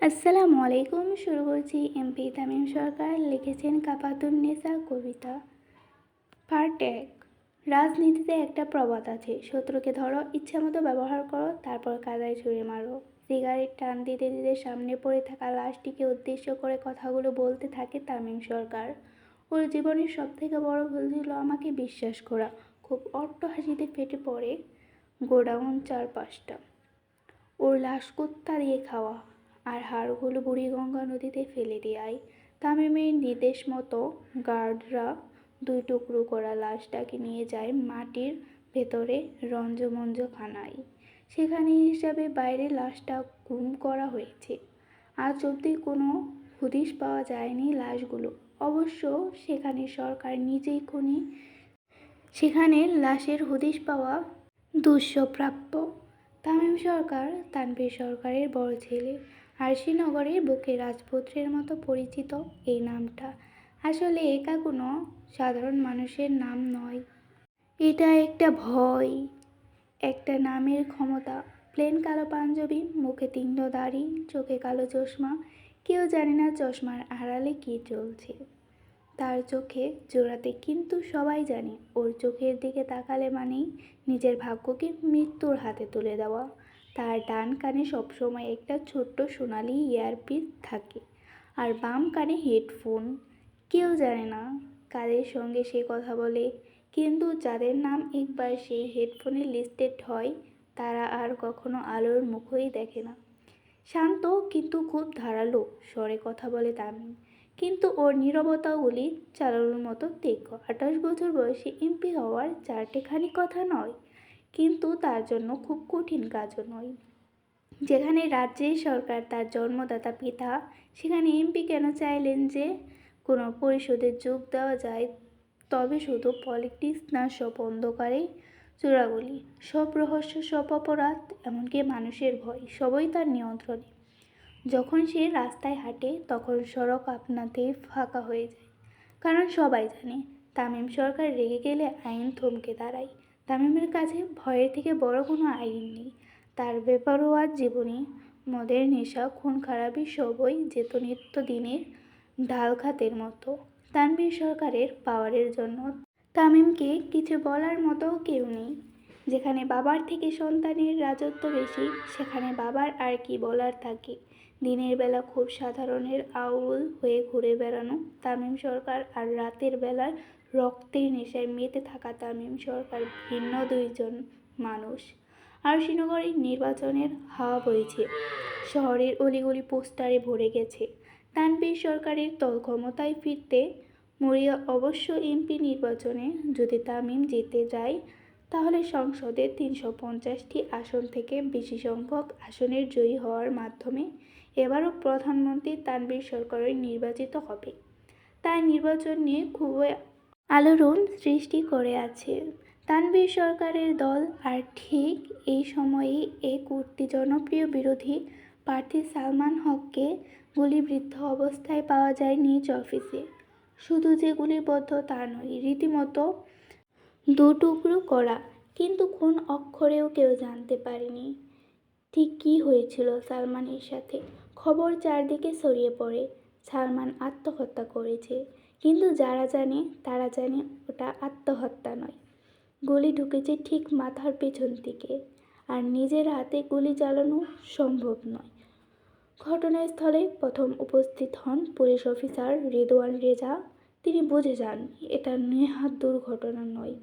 আসসালামু আলাইকুম, শুরু করছি এমপি তামিম সরকার লিখেছেন কাপাতুন নেসা কবিতা পার্ট এক। রাজনীতিতে একটা প্রবাদ আছে, শত্রুকে ধরো, ইচ্ছামতো ব্যবহার করো, তারপর কাদায় ছুঁড়ে মারো। সিগারেট টান দিতে দিতে সামনে পড়ে থাকা লাশটিকে উদ্দেশ্য করে কথাগুলো বলতে থাকে তামিম সরকার। ওর জীবনের সবথেকে বড় ভুল ছিল আমাকে বিশ্বাস করা, খুব অট্ট হাসিতে ফেটে পড়ে গোডাউন চার পাঁচটা ওর লাশ কুত্তা দিয়ে খাওয়া আর হাড়গুলো বুড়িগঙ্গা নদীতে ফেলে দেয় তামিমের নির্দেশ মতো গার্ডরা দুই টুকরো করা লাশটাকে নিয়ে যায় মাটির ভেতরে রঞ্জমঞ্জ খানায় সেখানে হিসাবে বাইরে লাশটা গুম করা হয়েছে। আজ অবধি কোনো হদিশ পাওয়া যায়নি লাশগুলো। অবশ্য সেখানে সরকার নিজেই খুনি। সেখানে লাশের হদিশ পাওয়া দুঃস্বপ্রাপ্য। তামিম সরকার তানভীর সরকারের বড় ছেলে। আরশিনগরের বুকে রাজপুত্রের মতো পরিচিত এই নামটা। আসলে একা কোনো সাধারণ মানুষের নাম নয়। এটা একটা ভয়, একটা নামের ক্ষমতা। প্লেন কালো পাঞ্জাবি, মুখে তিনট দাড়ি, চোখে কালো চশমা, কেউ জানে না চশমার আড়ালে কী চলছে। তার চোখে জোড়াতে কিন্তু সবাই জানে, ওর চোখের দিকে তাকালে মানেই নিজের ভাগ্যকে মৃত্যুর হাতে তুলে দেওয়া। তার ডান কানে সবসময় একটা ছোট্ট সোনালি ইয়ারপিস থাকে। আর বাম কানে হেডফোন। কেউ জানে না কাদের সঙ্গে সে কথা বলে, কিন্তু যাদের নাম একবার সেই হেডফোনে লিস্টেড হয় তারা আর কখনো আলোর মুখই দেখে না। শান্ত কিন্তু খুব ধারালো, স্বরে কথা বলে তামিম। কিন্তু ওর নীরবতাগুলি চালানোর মতো তীক্ষ্ণ। আঠাশ বছর বয়সে এমপি হওয়ার চারটেখানি কথা নয় কিন্তু তার জন্য খুব কঠিন কাজও নয়। যেখানে রাজ্যের সরকার তার জন্মদাতা পিতা, সেখানে এমপি কেন চাইলেন যে কোনো পরিষদে যোগ দেওয়া যায়, তবে শুধু পলিটিক্স না, সব অন্ধকারে। চূড়াগুলি সব রহস্য, সব অপরাধ, এমনকি মানুষের ভয়, সবই তার নিয়ন্ত্রণে। যখন সে রাস্তায় হাঁটে, তখন সড়ক আপনাতেই ফাঁকা হয়ে যায়। কারণ সবাই জানে, তামিম সরকার রেগে গেলে আইন থমকে দাঁড়ায়। তামিমের কাছে ভয়ের থেকে বড় কোনো আইন নেই। তার বেপরোয়ার জীবনী মদের নেশা খুন খারাপি সবই যেত নিত্য দিনের ডাল খাতের মতো। তানভীর সরকারের পাওয়ারের জন্য তামিমকে কিছু বলার মতো কেউ নেই। যেখানে বাবার থেকে সন্তানের রাজত্ব বেশি, সেখানে বাবার আর কি বলার থাকে। দিনের বেলা খুব সাধারণের আউল হয়ে ঘুরে বেড়ানো তামিম সরকার আর রাতের বেলার রক্তের নেশায় মেতে থাকা তামিম সরকার ভিন্ন দুইজন মানুষ। আর শ্রীনগরের নির্বাচনের হাওয়া বইছে। শহরের অলিগলি পোস্টারে ভরে গেছে। তানবীর সরকারের তল ক্ষমতায় ফিরতে মরিয়া অবশ্য এমপি নির্বাচনে যদি তামিম জিতে যায়, তাহলে সংসদে তিনশো পঞ্চাশটি আসন থেকে বেশি সংখ্যক আসনের জয়ী হওয়ার মাধ্যমে এবারও প্রধানমন্ত্রী তানবীর সরকারের নির্বাচিত হবে। তাই নির্বাচন নিয়ে খুবই আলোড়ন সৃষ্টি করে আছে। তানবীর সরকারের দল আর ঠিক এই সময়েই এক উঠতি জনপ্রিয় বিরোধী প্রার্থী সালমান হককে গুলিবিদ্ধ অবস্থায় পাওয়া যায় নিজ অফিসে। শুধু যে গুলিবদ্ধ তা নয়, রীতিমতো দু টুকরো করা, কিন্তু কোন অক্ষরেও কেউ জানতে পারেনি। ঠিক কী হয়েছিল সালমানের সাথে? খবর চারদিকে ছড়িয়ে পড়ে। সালমান আত্মহত্যা করেছে। কিন্তু যারা জানে, তারা জানে ওটা আত্মহত্যা নয়। গুলি ঢুকেছে ঠিক মাথার পেছন দিকে আর নিজের হাতে গুলি চালানো সম্ভব নয়। ঘটনাস্থলে প্রথম উপস্থিত হন পুলিশ অফিসার রেদওয়ান রেজা। তিনি বুঝে যান, এটা নেহাত দুর্ঘটনা নয়।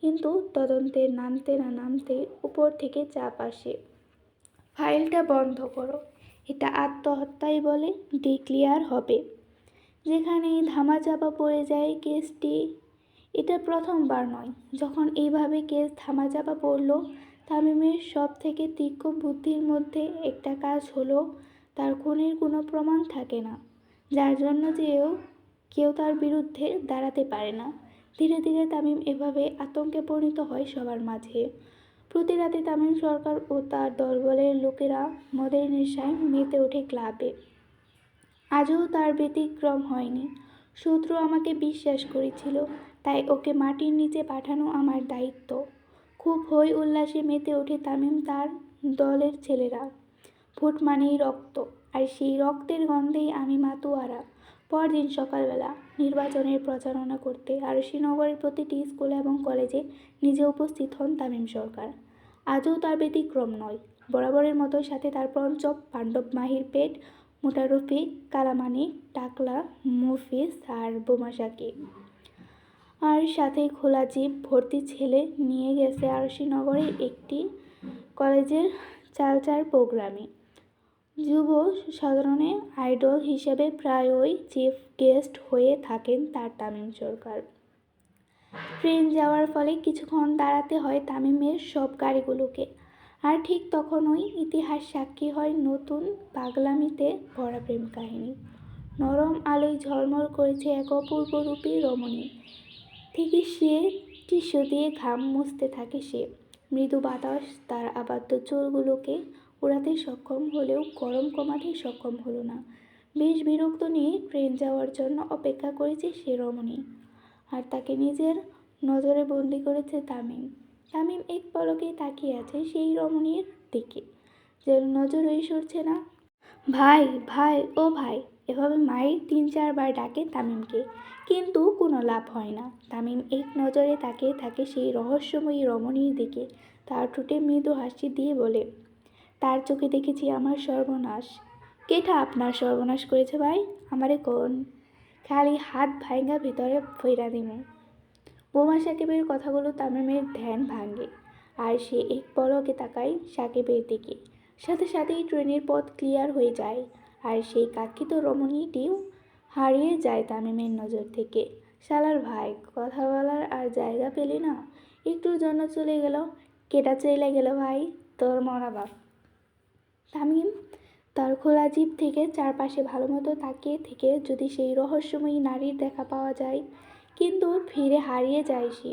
কিন্তু তদন্তে নামতে না নামতে উপর থেকে চাপ আসে। ফাইলটা বন্ধ করো, এটা আত্মহত্যাই বলে ডিক্লিয়ার হবে। যেখানেই ধামাচাপা পড়ে যায় কেসটি, এটা প্রথমবার নয়। যখন এইভাবে কেস ধামাচাপা পড়ল, তামিমের সব থেকে তীক্ষ্ণ বুদ্ধির মধ্যে একটা কাজ হলো, তার খুনের কোনো প্রমাণ থাকে না। যার জন্য যেও কেউ তার বিরুদ্ধে দাঁড়াতে পারে না। ধীরে ধীরে তামিম এভাবে আতঙ্কে পরিণত হয় সবার মাঝে। প্রতি রাতে তামিম সরকার ও তার দলবলের লোকেরা মদের নেশায় মেতে ওঠে ক্লাবে। আজও তার ব্যতিক্রম হয়নি। শত্রু আমাকে বিশ্বাস করেছিল, তাই ওকে মাটির নিচে পাঠানো আমার দায়িত্ব। খুব হই উল্লাসে মেতে ওঠে তামিম তার দলের ছেলেরা। ফুট মানেই রক্ত, আর সেই রক্তের গন্ধেই আমি মাতুয়ারা। পরদিন সকালবেলা নির্বাচনের প্রচারণা করতে আর শ্রীনগরের প্রতিটি স্কুল এবং কলেজে নিজে উপস্থিত হন তামিম সরকার। আজও তার ব্যতিক্রম নয়, বরাবরের মতো সাথে তার পঞ্চম পাণ্ডব মাহির পেট মোটা রফিক কালামানিক টাকলা, মুফিস আর বোমা সাকিব আর সাথে খোলা জিপ ভর্তি ছেলে নিয়ে গেছে আরশিনগরের একটি কলেজের চালচার প্রোগ্রামে। যুব সাধারণে আইডল হিসেবে প্রায়ই চিফ গেস্ট হয়ে থাকেন তার তামিম সরকার। ট্রেন যাওয়ার ফলে কিছুক্ষণ দাঁড়াতে হয় তামিমের সব গাড়িগুলোকে। আর ঠিক তখনই ইতিহাস সাক্ষী হয় নতুন পাগলামিতে ভরা প্রেম কাহিনী। নরম আলোয় ঝলমল করেছে এক অপূর্ব রূপী রমণী। থেকে সে টিস্যু দিয়ে ঘাম মুছতে থাকে সে। মৃদু বাতাস তার আবদ্ধ চুলগুলোকে উড়াতে সক্ষম হলেও গরম কমাতে সক্ষম হলো না। বেশ বিরক্ত নিয়ে ট্রেন যাওয়ার জন্য অপেক্ষা করেছে সে রমণী। আর তাকে নিজের নজরে বন্দি করেছে তামিম। তামিম এক পলকে তাকিয়ে আছে সেই রমণীর দিকে। যেন নজরেই সরছে না। ভাই ভাই, ও ভাই, এভাবে মায়ের তিন চারবার ডাকে তামিমকে। কিন্তু কোনো লাভ হয় না। তামিম এক নজরে তাকিয়ে থাকে সেই রহস্যময়ী রমণীর দিকে। তার ঠোঁটে মৃদু হাসি দিয়ে বলে, তার চোখে দেখেছি আমার সর্বনাশ। কেটা আপনার সর্বনাশ করেছে ভাই? আমারে কোন? খালি হাত ভাইঙ্গা ভিতরে ফেরা দিমু। বোমা সাকিবের কথাগুলো তামিমের ধ্যান ভাঙে আর সে এক পলকে তাকায় সাকিবের দিকে। সাথে সাথেই ট্রেনের পথ ক্লিয়ার হয়ে যায় আর সেই কাক্ষিত রমণীটিও হারিয়ে যায় তামিমের নজর থেকে। শালার ভাই, কথা বলার আর জায়গা পেলি না? একটুর জন্য চলে গেল, কেটা চলে গেল ভাই, তোর মরা বাপ। তামিম তার খোলা জীব থেকে চারপাশে ভালো মতো তাকিয়ে থেকে যদি সেই রহস্যময়ী নারীর দেখা পাওয়া যায় কিন্তু ফিরে হারিয়ে যায় সে।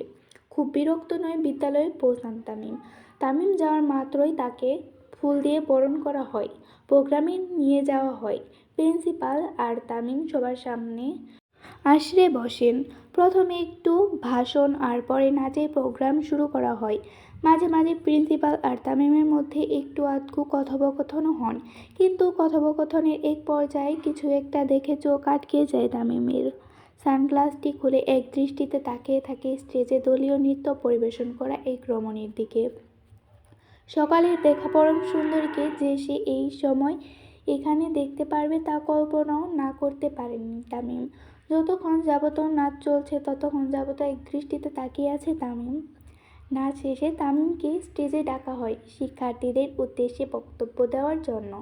খুব বিরক্ত নয় বিদ্যালয়ে পৌঁছান তামিম তামিম যাওয়ার মাত্রই তাকে ফুল দিয়ে বরণ করা হয়, প্রোগ্রামে নিয়ে যাওয়া হয়। প্রিন্সিপাল আর তামিম সবার সামনে আশ্রে বসেন। প্রথমে একটু ভাষণ আর পরে নাচের প্রোগ্রাম শুরু করা হয়। মাঝে মাঝে প্রিন্সিপাল আর তামিমের মধ্যে একটু আধটু কথোপকথনও হন, কিন্তু কথোপকথনের এক পর্যায়ে কিছু একটা দেখে চোখ আটকে যায় তামিমের। সানগ্লাসটি খুলে এক দৃষ্টিতে তাকিয়ে থাকে স্টেজে দলীয় নৃত্য পরিবেশন করা এই রমণীর দিকে। সকালের দেখা পরম সুন্দরীকে যে সে এই সময় এখানে দেখতে পারবে তা কল্পনাও না করতে পারেনি তামিম। যতক্ষণ যাবত নাচ চলছে, ততক্ষণ যাবত এক দৃষ্টিতে তাকিয়ে আছে তামিম। নাচ শেষে তামিমকে স্টেজে ডাকা হয় শিক্ষার্থীদের উদ্দেশ্যে বক্তব্য দেওয়ার জন্য।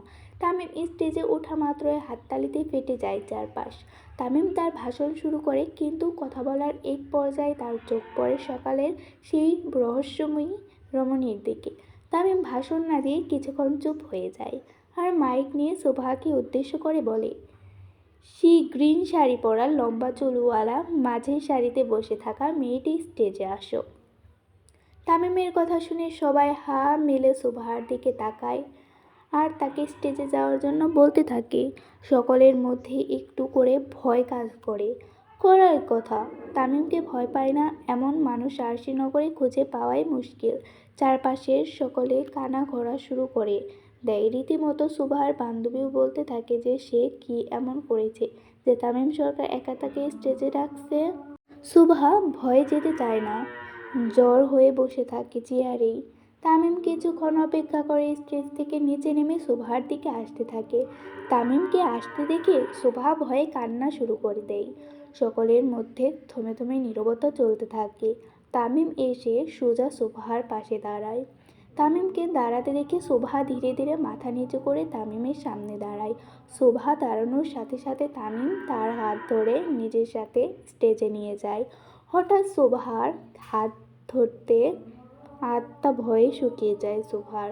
তামিম স্টেজে ওঠা মাত্রই হাততালিতে ফেটে যায় চারপাশ। তামিম তার ভাষণ শুরু করে কিন্তু কথা বলার এক পর্যায়ে তার চোখ পড়ে সকালের সেই রহস্যময়ী রমণীর দিকে। তামিম ভাষণ না দিয়ে কিছুক্ষণ চুপ হয়ে যায় আর মাইক নিয়ে শোভাকে উদ্দেশ্য করে বলে, সি গ্রিন শাড়ি পরা লম্বা চুলওয়ালা মাঝের শাড়িতে বসে থাকা মেয়েটি স্টেজে আসো। তামিমের কথা শুনে সবাই হা মেলে শোভার দিকে তাকায় আর তাকে স্টেজে যাওয়ার জন্য বলতে থাকে। সকলের মধ্যে একটু করে ভয় কাজ করে। করার কথা, তামিমকে ভয় পায় না এমন মানুষ আরশিনগরে খুঁজে পাওয়াই মুশকিল। চারপাশের সকলে কানা ঘোরা শুরু করে। দেয় রীতিমতো সুভার বান্ধবীও বলতে থাকে যে সে কি এমন করেছে যে তামিম সরকার একা তাকে স্টেজে রাখছে সুভা ভয়ে যেতে চায় না। জ্বর হয়ে বসে থাকে চেয়ারেই। তামিম কিছুক্ষণ অপেক্ষা করে স্টেজ থেকে নিচে নেমে শোভার দিকে আসতে থাকে। তামিমকে আসতে দেখে শোভা ভয়ে কান্না শুরু করে দেয়। সকলের মধ্যে থমে থমে নীরবতা চলতে থাকে। তামিম এসে সোজা শোভার পাশে দাঁড়ায়। তামিমকে দাঁড়াতে দেখে শোভা ধীরে ধীরে মাথা নিচু করে তামিমের সামনে দাঁড়ায়। শোভা দাঁড়ানোর সাথে সাথে তামিম তার হাত ধরে নিজের সাথে স্টেজে নিয়ে যায়। হঠাৎ শোভার হাত ধরতে আত্মা ভয়ে শুকিয়ে যায় শোভার।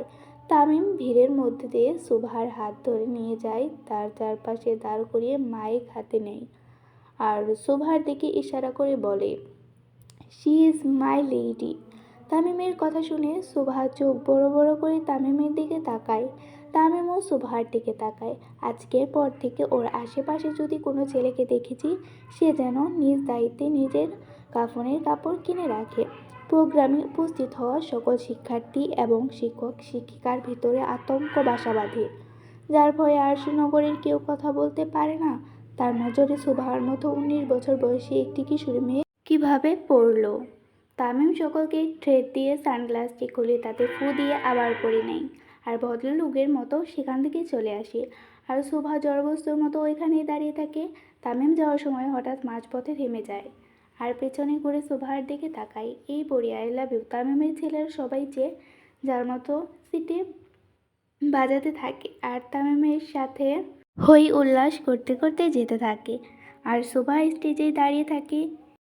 তামিম ভিড়ের মধ্যে দিয়ে শোভার হাত ধরে নিয়ে যায়, তার চারপাশে দাঁড় করিয়ে মাইক হাতে নেয় আর শোভার দিকে ইশারা করে বলে শি ইজ মাই লেডি তামিমের কথা শুনে শোভা চোখ বড় বড় করে তামিমের দিকে তাকায়। তামিমও শোভার দিকে তাকায়। আজকের পর থেকে ওর আশেপাশে যদি কোনো ছেলেকে দেখেছি, সে যেন নিজ দায়িত্বে নিজের কাফনের কাপড় কিনে রাখে। প্রোগ্রামে উপস্থিত হওয়া সকল শিক্ষার্থী এবং শিক্ষক শিক্ষিকার ভিতরে আতঙ্ক বাসা বাঁধে। যার ভয়ে আরশিনগরের কেউ কথা বলতে পারে না। তার নজরে শোভার মতো উনিশ বছর বয়সী একটি কিশোরী মেয়ে কীভাবে পড়ল? তামিম সকলকে থ্রেড দিয়ে সানগ্লাসটি খুলে তাতে ফু দিয়ে আবার পরে নেয় আর ভদ্রলোকের মতো সেখান থেকে চলে আসে। আর শোভা জড়বস্তুর মতো ওইখানেই দাঁড়িয়ে থাকে। তামিম যাওয়ার সময় হঠাৎ মাঝপথে থেমে যায়। আর পেছনে ঘুরে সোভার দিকে তাকাই। এই পড়ি আই লাভ ইউ তামিমের ছেলেরা সবাই যে যার মতো সিটে বাজাতে থাকে আর তামিমের সাথে হই উল্লাস করতে করতে যেতে থাকে। আর শোভা স্টেজে দাঁড়িয়ে থাকে